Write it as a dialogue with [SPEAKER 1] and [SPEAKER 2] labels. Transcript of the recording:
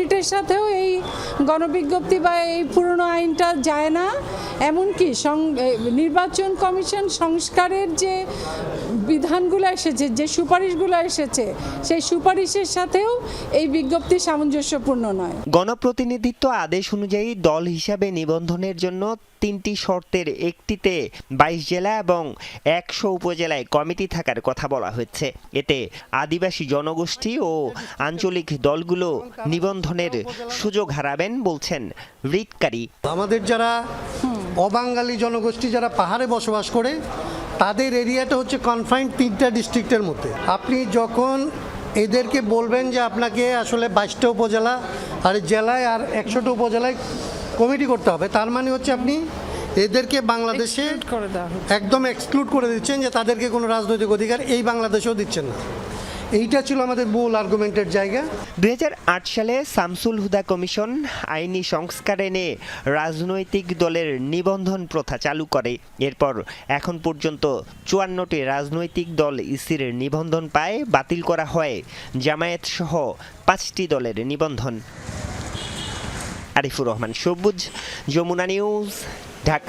[SPEAKER 1] মেরিটের সাথেও এই গণবিজ্ঞপ্তি বা এই পুরনো আইনটা যায় না। এমনকি নির্বাচন কমিশন সংস্কারের যে বিধানগুলো এসেছে, যে সুপারিশগুলো এসেছে, সেই সুপারিশের সাথেও এই বিজ্ঞপ্তি সামঞ্জস্যপূর্ণ নয়।
[SPEAKER 2] গণপ্রতিনিধিত্ব আদেশ অনুযায়ী দল হিসাবে নিবন্ধনের জন্য তিনটি শর্তের একটিতে বাইশ জেলা এবং একশো উপজেলায় কমিটি থাকার কথা বলা হয়েছে। এতে আদিবাসী জনগোষ্ঠী ও আঞ্চলিক দলগুলো নিবন্ধনের সুযোগ হারাবেন বলছেন রিটকারী।
[SPEAKER 3] আমাদের যারা অবাঙালি জনগোষ্ঠী যারা পাহাড়ে বসবাস করে তাদের এরিয়াটা হচ্ছে কনফাইন্ড তিনটা ডিস্ট্রিক্টের মধ্যে। আপনি যখন এদেরকে বলবেন যে আপনাকে আসলে বাইশটা উপজেলা আর জেলায় আর একশোটা উপজেলায় কমিটি করতে হবে তার মানে হচ্ছে আপনি এদেরকে বাংলাদেশে। একদম এক্সক্লুড করে দিচ্ছেন যে তাদেরকে কোনো রাজনৈতিক অধিকার এই বাংলাদেশেও দিচ্ছেন না। এইটা ছিল আমাদের মূল আর্গুমেন্টের জায়গা।
[SPEAKER 2] দু হাজার আট সালে শামসুল হুদা কমিশন আইনি সংস্কার এনে রাজনৈতিক দলের নিবন্ধন প্রথা চালু করে। এরপর এখন পর্যন্ত চুয়ান্নটি রাজনৈতিক দল ইসির নিবন্ধন পায়, বাতিল করা হয়। জামায়াত সহ পাঁচটি দলের নিবন্ধন। আরিফুর রহমান, সবুজ, যমুনা নিউজ, ঢাকা।